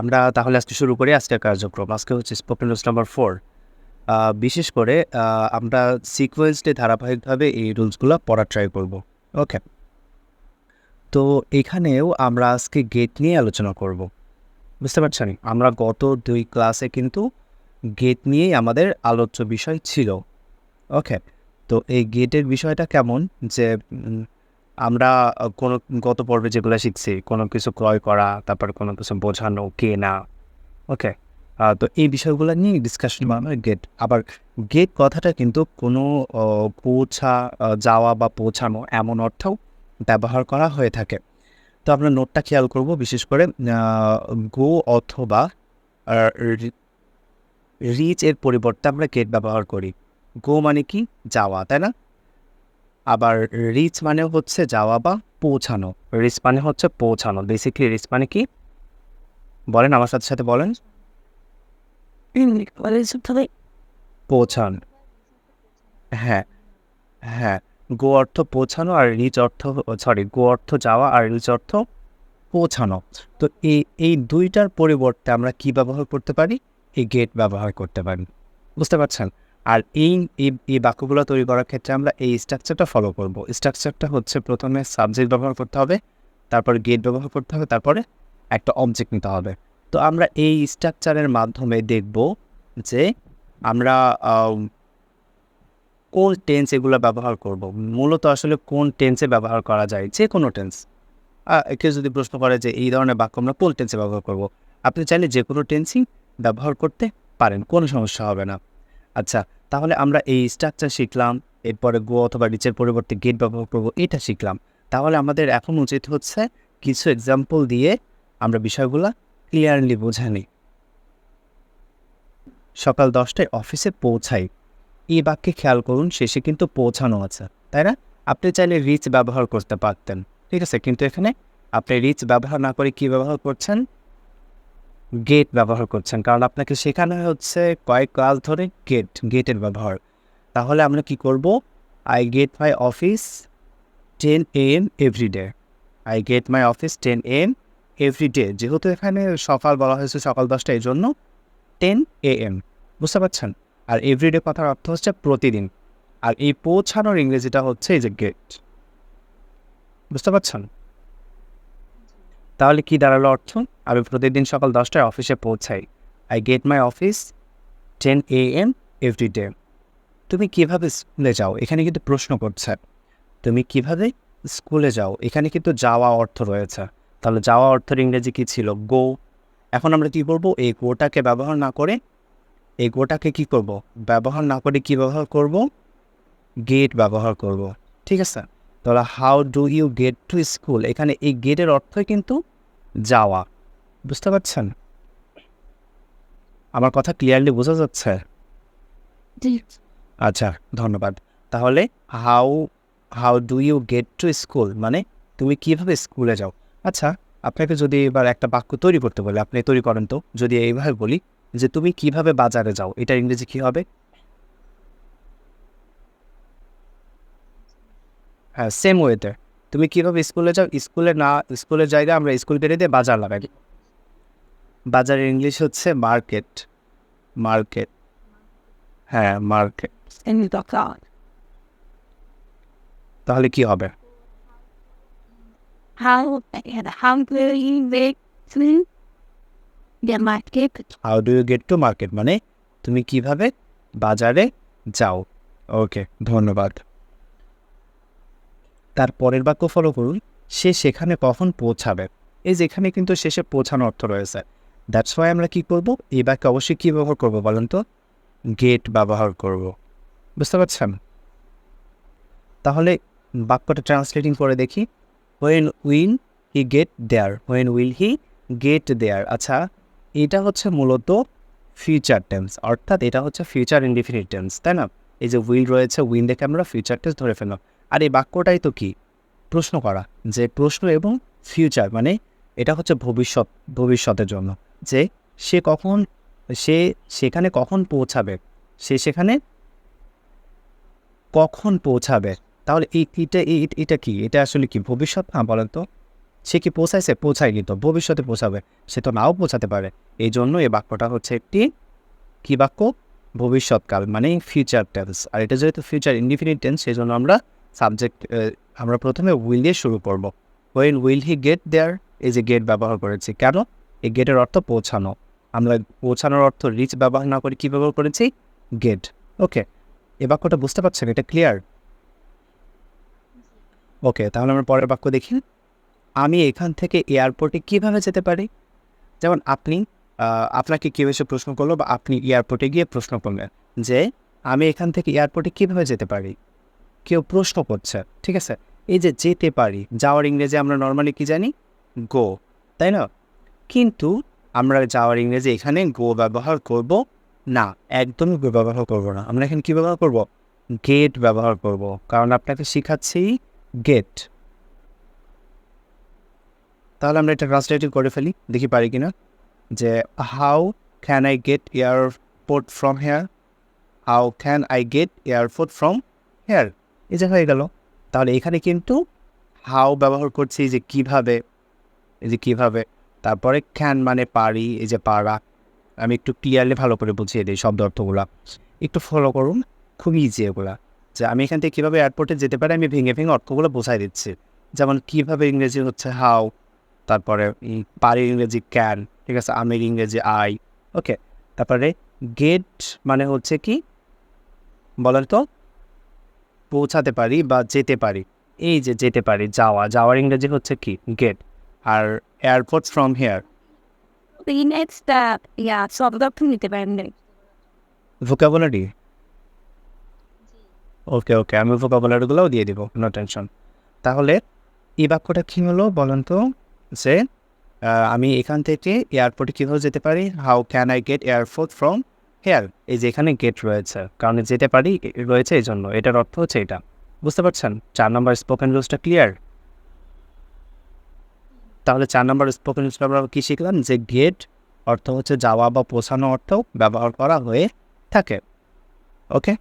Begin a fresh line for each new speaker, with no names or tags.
আমরা তাহলে আজকে শুরু করি আজকের কার্যক্রম। আজকে হচ্ছে স্পোকেন রুলস নাম্বার ফোর বিশেষ করে আমরা সিকোয়েন্সলি ধারাবাহিকভাবে এই রুলসগুলো পড়ার ট্রাই করব। ওকে তো এখানেও আমরা আজকে গেট নিয়ে আলোচনা করব। বুঝতে পারছেন? আমরা গত দুই ক্লাসে কিন্তু গেট নিয়েই আমাদের আলোচ্য বিষয় ছিল। ওকে তো এই গেটের বিষয়টা কেমন? যে আমরা কোনো গত পর্বে যেগুলো শিখছি কোনো কিছু ক্রয় করা তারপর কোনো কিছু বোঝানো কেনা ওকে? তো এই বিষয়গুলো নিয়ে ডিসকাশন মানে গেট আবার গেট কথাটা কিন্তু কোনো পৌঁছা যাওয়া বা পৌঁছানো এমন অর্থেও ব্যবহার করা হয়ে থাকে। তো আমরা নোটটা খেয়াল করব বিশেষ করে গো অথবা রিচ এর পরিবর্তে আমরা গেট ব্যবহার করি। গো মানে কি? যাওয়া তাই না? আবার রিচ মানে হচ্ছে যাওয়া বা পৌঁছানো। রিচ মানে হচ্ছে পৌঁছানো। বেসিক্যালি রিচ মানে কি? বলেন আমার সাথে সাথে বলেন। পৌঁছান। হ্যাঁ হ্যাঁ। গো অর্থ পৌঁছানো আর রিচ অর্থ সরি গো অর্থ যাওয়া আর রিচ অর্থ পৌঁছানো। তো এই এই দুইটার পরিবর্তে আমরা কি ব্যবহার করতে পারি? এই গেট ব্যবহার করতে পারি। বুঝতে পারছেন? আর এই, এই- বাক্যগুলো তৈরি করার ক্ষেত্রে আমরা এই স্ট্রাকচারটা ফলো করব। স্ট্রাকচারটা হচ্ছে প্রথমে সাবজেক্ট ব্যবহার করতে হবে, তারপরে গেট ব্যবহার করতে হবে, তারপরে একটা অবজেক্ট নিতে হবে। তো আমরা এই স্ট্রাকচারের মাধ্যমে দেখব যে আমরা কোন টেন্স এগুলো ব্যবহার করব। মূলত আসলে কোন টেন্সে ব্যবহার করা যায়? যে কোনো টেন্স কেউ যদি প্রশ্ন করে যে এই ধরনের বাক্য আমরা কোন টেন্সে ব্যবহার করব? আপনি চাইলে যে কোনো টেন্সই ব্যবহার করতে পারেন, কোনো সমস্যা হবে না। আচ্ছা তাহলে আমরা এই স্ট্রাকচার শিখলাম, এরপরে গো অথবা রিচের পরিবর্তে গেট ব্যবহার করব, এটা শিখলাম। তাহলে আমাদের এখন উচিত হচ্ছে কিছু এক্সাম্পল দিয়ে আমরা বিষয়গুলো ক্লিয়ারলি বোঝা নিই। সকাল দশটায় অফিসে পৌঁছাই। এই বাক্যে খেয়াল করুন, শেষে কিন্তু পৌঁছানো আছে, তাই না? আপনি চাইলে রিচ ব্যবহার করতে পারতেন, ঠিক আছে? কিন্তু এখানে আপনি রিচ ব্যবহার না করে কি ব্যবহার করছেন? গেট ব্যবহার করছেন। কারণ আপনাকে শেখানো হচ্ছে কয়েক ক্লাস ধরে গেট গেটের ব্যবহার। তাহলে আমরা কি করব? I get my office ten AM every day I get my office ten AM every day যেহেতু এখানে সকাল বলা হয়েছে, সকাল দশটা এই জন্য টেন এ এম বুঝতে পারছেন? আর এভরিডে কথার অর্থ হচ্ছে প্রতিদিন। আর এই পৌঁছানোর ইংরেজিটা হচ্ছে এই যে গেট বুঝতে পারছেন? তাহলে কি দাঁড়াল অর্থ? আমি প্রতিদিন সকাল দশটায় অফিসে পৌঁছাই। I get my office ten A M every day তুমি কীভাবে স্কুলে যাও? এখানে কিন্তু প্রশ্ন করছে। তুমি কীভাবে স্কুলে যাও? এখানে কিন্তু যাওয়া অর্থ রয়েছে। তাহলে যাওয়া অর্থের ইংরেজি কী ছিল? গো এখন আমরা কি করব? এই গোটাকে ব্যবহার না করে, এই গোটাকে কি করব? ব্যবহার না করে কি ব্যবহার করব? গেট ব্যবহার করব। ঠিক আছে? তাহলে how do you get to school এখানে এই গেটের অর্থই কিন্তু যাওয়া। বুঝতে পারছেন? আমার কথা ক্লিয়ারলি বোঝা যাচ্ছে? আচ্ছা ধন্যবাদ। তাহলে how how do you get to school মানে তুমি কীভাবে স্কুলে যাও? আচ্ছা আপনাকে যদি এবার একটা বাক্য তৈরি করতে বলে আপনি তৈরি করেন তো। যদি এইভাবে বলি যে তুমি কীভাবে বাজারে যাও এটার ইংরেজি কী হবে? হ্যাঁ সেম ওয়েতে তুমি কীভাবে স্কুলে যাও? স্কুলে না স্কুলের জায়গায় আমরা স্কুল বেরিয়ে দিয়ে বাজার লাগাই। বাজারের ইংলিশ হচ্ছে মার্কেট মার্কেট হ্যাঁ মার্কেট তাহলে কি হবে?
How and how will you make to the market?
How do you get to market মানে তুমি কীভাবে বাজারে যাও? ওকে ধন্যবাদ। তার পরের বাক্য ফলো করুন, সে সেখানে কখন পৌঁছাবে? এই যেখানে কিন্তু শেষে পৌঁছানো অর্থ রয়েছে। দ্যাটস ওয়াই আমরা কি করব? এই বাক্যে অবশ্যই কী ব্যবহার করব বলেন তো? গেট ব্যবহার করব। বুঝতে পারছেন? তাহলে বাক্যটা ট্রান্সলেটিং করে দেখি। When will he get there when will he get there আচ্ছা এটা হচ্ছে মূলত ফিউচার টেন্স অর্থাৎ এটা হচ্ছে ফিউচার ইনডিফিনিট টেন্স তাই না? এই যে উইল রয়েছে উইন দেখে আমরা ফিউচার টেন্স ধরে ফেললাম। আর এই বাক্যটাই তো কি? প্রশ্ন করা, যে প্রশ্ন এবং ফিউচার মানে এটা হচ্ছে ভবিষ্যৎ, ভবিষ্যতের জন্য। যে সে কখন, সে সেখানে কখন পৌঁছাবে? সে সেখানে কখন পৌঁছাবে? তাহলে এই এটা এটা কি? এটা আসলে কি ভবিষ্যৎ না বলেন তো? সে কি পৌঁছাইছে? পৌঁছায়নি তো, ভবিষ্যতে পৌঁছাবে। সে তো নাও পৌঁছাতে পারে। এই জন্য এই বাক্যটা হচ্ছে একটি কী বাক্য? ভবিষ্যৎকাল মানে ফিউচার টেন্স আর এটা যেহেতু ফিউচার ইনডিফিনিট টেন্স সেই জন্য আমরা সাবজেক্ট আমরা প্রথমে উইল দিয়ে শুরু করব। When will he get there এই যে গেট ব্যবহার করেছি। কেন? এই গেটের অর্থ পৌঁছানো। আমরা পৌঁছানোর অর্থ রিচ ব্যবহার না করে কী ব্যবহার করেছি? গেট ওকে এ বাক্যটা বুঝতে পারছেন? এটা ক্লিয়ার ওকে তাহলে আমরা পরের বাক্য দেখি। আমি এখান থেকে এয়ারপোর্টে কীভাবে যেতে পারি? যেমন আপনি আপনাকে কেউ এসে প্রশ্ন করল বা আপনি এয়ারপোর্টে গিয়ে প্রশ্ন করলেন যে, আমি এখান থেকে এয়ারপোর্টে কীভাবে যেতে পারি? কেউ প্রশ্ন করছে, ঠিক আছে? এই যে যেতে পারি, যাওয়ার ইংরেজি আমরা নর্মালি কি জানি? গো তাই না? কিন্তু আমরা যাওয়ার ইংরেজি এখানে গো ব্যবহার করব না, একদমই গো ব্যবহার করব না। আমরা এখানে কী ব্যবহার করব? গেট ব্যবহার করব, কারণ আপনাকে শেখাচ্ছি গেট তাহলে আমরা এটা ট্রান্সলেটিভ করে ফেলি, দেখি পারি কি না যে how can I get airport from here how can I get airport from here এই যে হয়ে গেল। তাহলে এখানে কিন্তু হাউ ব্যবহার করছি যে কীভাবে, এই যে কীভাবে, তারপরে ক্যান মানে পারি, এই যে পারা। আমি একটু ক্লিয়ারলি ভালো করে বুঝিয়ে দিই শব্দ অর্থগুলা। একটু ফলো করুন খুব ইজি এগুলা। যে আমি এখান থেকে কীভাবে এয়ারপোর্টে যেতে পারি, আমি ভেঙে ভেঙে অর্থগুলো বোঝাই দিচ্ছি। যেমন কীভাবে ইংরেজি হচ্ছে হাউ তারপরে পারির ইংরেজি ক্যান ঠিক আছে আমের ইংরেজি আই ওকে তারপরে গেট মানে হচ্ছে কি, বলেন তো? পৌঁছাতে পারি বা যেতে পারি। এই যে যেতে পারি যাওয়া। যাওয়ার ইংরেজি হচ্ছে কি? গেট আর এয়ারপোর্ট ফ্রম হেয়ার
নিতে পারেন।
ভোকাবুলারি ওকে ওকে আমি ভোকাবুলারিগুলোও দিয়ে দিব নো টেনশন তাহলে এই বাক্যটা কী হলো বলেন তো? যে আমি এখান থেকে এয়ারপোর্টে কীভাবে যেতে পারি? How can I get airport from here এই যে এখানে গেট রয়েছে, কারণ যেতে পারি রয়েছে এই জন্য এটার অর্থ হচ্ছে এটা। বুঝতে পারছেন? চার নম্বর স্পোকেন রুলসটা ক্লিয়ার তাহলে চার নম্বর স্পোকেন রুলসটা আমরা কী শিখলাম? যে গেট অর্থ হচ্ছে যাওয়া বা পৌঁছানো অর্থ ব্যবহার করা হয়ে থাকে। ওকে